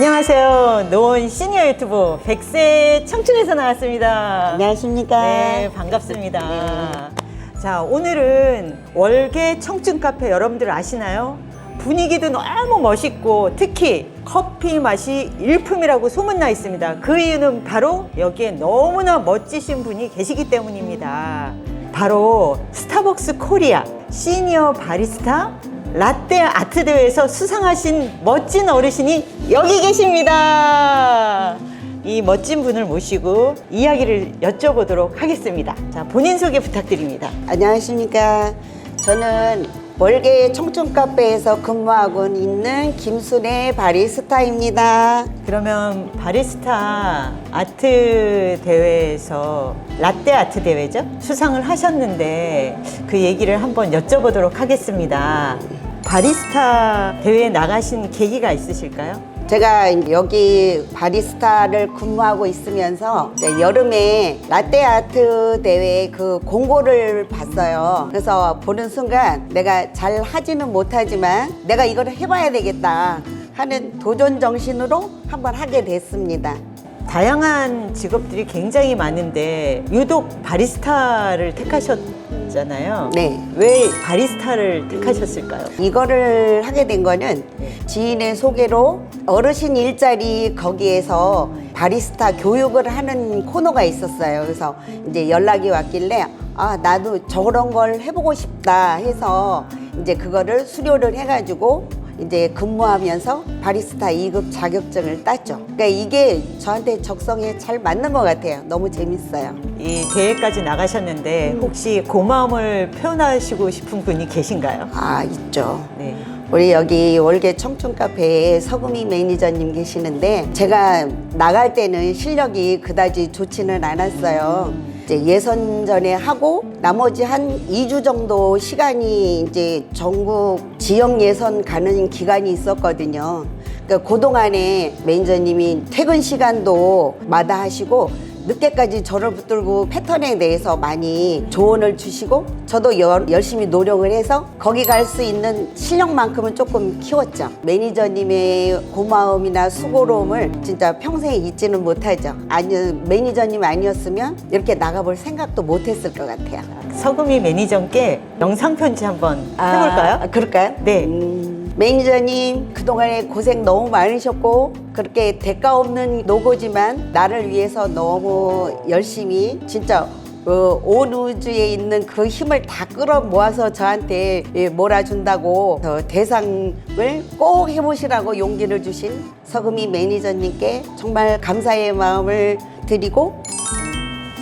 안녕하세요. 노원 시니어 유튜브 100세 청춘에서 나왔습니다. 안녕하십니까. 네, 반갑습니다. 자, 오늘은 월계 청춘 카페 여러분들 아시나요? 분위기도 너무 멋있고 특히 커피 맛이 일품이라고 소문나 있습니다. 그 이유는 바로 여기에 너무나 멋지신 분이 계시기 때문입니다. 바로 스타벅스 코리아 시니어 바리스타 라떼 아트 대회에서 수상하신 멋진 어르신이 여기 계십니다. 이 멋진 분을 모시고 이야기를 여쭤보도록 하겠습니다. 자, 본인 소개 부탁드립니다. 안녕하십니까. 저는 월계 청춘 카페에서 근무하고 있는 김순애 바리스타입니다. 그러면 바리스타 아트 대회에서 라떼 아트 대회죠? 수상을 하셨는데 그 얘기를 한번 여쭤보도록 하겠습니다. 바리스타 대회에 나가신 계기가 있으실까요? 제가 여기 바리스타를 근무하고 있으면서 여름에 라떼 아트 대회 그 공고를 봤어요. 그래서 보는 순간 내가 잘 하지는 못하지만 내가 이걸 해봐야 되겠다 하는 도전 정신으로 한번 하게 됐습니다. 다양한 직업들이 굉장히 많은데 유독 바리스타를 택하셨잖아요. 네. 왜 바리스타를 택하셨을까요? 이거를 하게 된 거는 지인의 소개로 어르신 일자리 거기에서 바리스타 교육을 하는 코너가 있었어요. 그래서 이제 연락이 왔길래 아, 나도 저런 걸 해보고 싶다 해서 이제 그거를 수료를 해가지고 이제 근무하면서 바리스타 2급 자격증을 땄죠. 그러니까 이게 저한테 적성에 잘 맞는 것 같아요. 너무 재밌어요. 이 대회까지 나가셨는데 혹시 고마움을 표현하시고 싶은 분이 계신가요? 아, 있죠. 네. 우리 여기 월계 청춘 카페에 서금이 매니저님 계시는데 제가 나갈 때는 실력이 그다지 좋지는 않았어요. 이제 예선 전에 하고 나머지 한 2주 정도 시간이 이제 전국 지역 예선 가는 기간이 있었거든요. 그러니까 그동안에 매니저님이 퇴근 시간도 마다 하시고 늦게까지 저를 붙들고 패턴에 대해서 많이 조언을 주시고 저도 여- 열심히 노력을 해서 거기 갈 수 있는 실력만큼은 조금 키웠죠. 매니저님의 고마움이나 수고로움을 진짜 평생 잊지는 못하죠. 아니 매니저님 아니었으면 이렇게 나가볼 생각도 못했을 것 같아요. 서금이 매니저께 영상 편지 한번 해볼까요? 아, 그럴까요? 네. 음, 매니저님 그동안에 고생 너무 많으셨고 그렇게 대가 없는 노고지만 나를 위해서 너무 열심히 진짜 어, 온 우주에 있는 그 힘을 다 끌어 모아서 저한테 예, 몰아준다고 저 대상을 꼭 해보시라고 용기를 주신 서금이 매니저님께 정말 감사의 마음을 드리고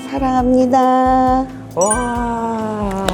사랑합니다. 와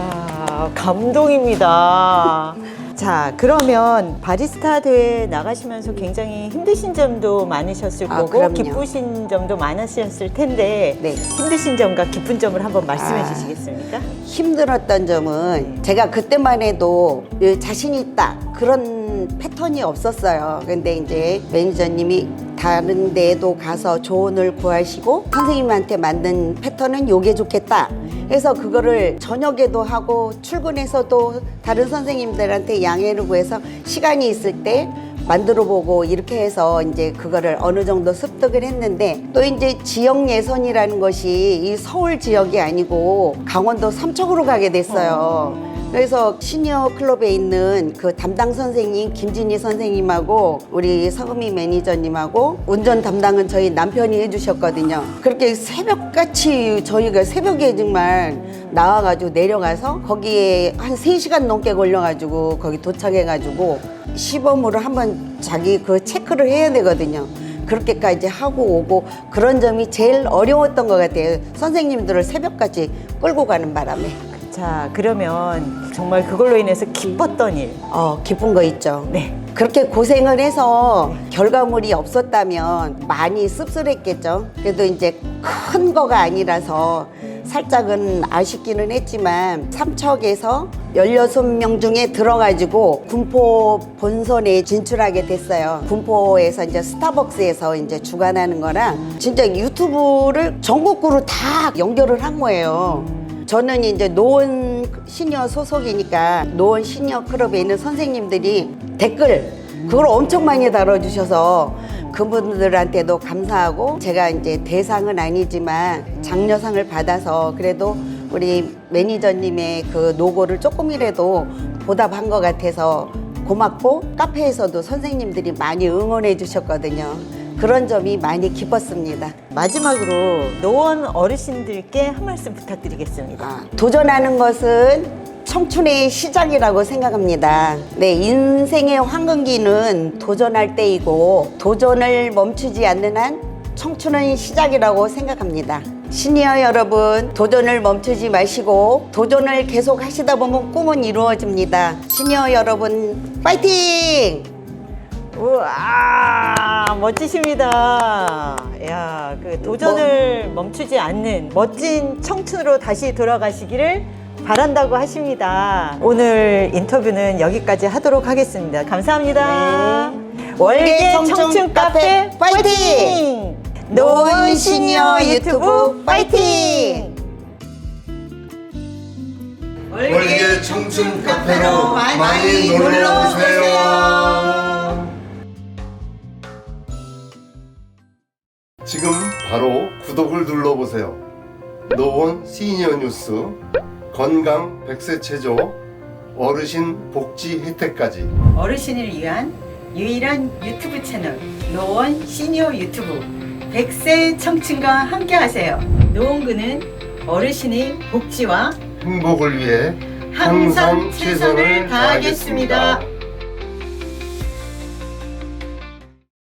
감동입니다. 자 그러면 바리스타 대회 나가시면서 굉장히 힘드신 점도 많으셨을 아, 거고 그럼요. 기쁘신 점도 많으셨을 텐데 네. 힘드신 점과 기쁜 점을 한번 말씀해 아. 주시겠습니까? 힘들었던 점은 제가 그때만 해도 예, 자신 있다 그런 패턴이 없었어요. 근데 이제 매니저님이 다른 데도 가서 조언을 구하시고 선생님한테 만든 패턴은 요게 좋겠다. 해서 그거를 저녁에도 하고 출근해서도 다른 선생님들한테 양해를 구해서 시간이 있을 때 만들어 보고 이렇게 해서 이제 그거를 어느 정도 습득을 했는데 또 이제 지역 예선이라는 것이 이 서울 지역이 아니고 강원도 삼척으로 가게 됐어요. 그래서 시니어 클럽에 있는 그 담당 선생님 김진희 선생님하고 우리 서금이 매니저님하고 운전 담당은 저희 남편이 해주셨거든요. 그렇게 새벽같이 저희가 새벽에 정말 나와가지고 내려가서 거기에 한 세시간 넘게 걸려가지고 거기 도착해가지고 시범으로 한번 자기 그 체크를 해야 되거든요. 그렇게까지 하고 오고 그런 점이 제일 어려웠던 것 같아요. 선생님들을 새벽까지 끌고 가는 바람에. 자 그러면 정말 그걸로 인해서 기뻤던 일. 어, 기쁜 거 있죠. 네. 그렇게 고생을 해서 결과물이 없었다면 많이 씁쓸했겠죠. 그래도 이제 큰 거가 아니라서 살짝은 아쉽기는 했지만 삼척에서 16명 중에 들어가지고 군포 본선에 진출하게 됐어요. 군포에서 이제 스타벅스에서 이제 주관하는 거랑 진짜 유튜브를 전국구로 다 연결을 한 거예요. 저는 이제 노원 시니어 소속이니까 노원 시니어 클럽에 있는 선생님들이 댓글 그걸 엄청 많이 다뤄주셔서 그분들한테도 감사하고 제가 이제 대상은 아니지만 장려상을 받아서 그래도 우리 매니저님의 그 노고를 조금이라도 보답한 것 같아서 고맙고 카페에서도 선생님들이 많이 응원해 주셨거든요. 그런 점이 많이 기뻤습니다. 마지막으로 노원 어르신들께 한 말씀 부탁드리겠습니다. 아, 도전하는 것은 청춘의 시작이라고 생각합니다. 네, 인생의 황금기는 도전할 때이고 도전을 멈추지 않는 한 청춘은 시작이라고 생각합니다. 시니어 여러분, 도전을 멈추지 마시고 도전을 계속 하시다 보면 꿈은 이루어집니다. 시니어 여러분, 파이팅! 우와 멋지십니다. 야, 그 도전을 멈추지 않는 멋진 청춘으로 다시 돌아가시기를 바란다고 하십니다. 오늘 인터뷰는 여기까지 하도록 하겠습니다. 감사합니다. 월계 청춘, 카페 파이팅! 노원 시니어 유튜브 파이팅! 월계 청춘 카페로 많이 놀러 오세요. 지금 바로 구독을 눌러보세요. 노원 시니어 뉴스 건강 100세 체조 어르신 복지 혜택까지 어르신을 위한 유일한 유튜브 채널 노원 시니어 유튜브 100세 청춘과 함께 하세요. 노원구는 어르신의 복지와 행복을 위해 항상 최선을 다하겠습니다.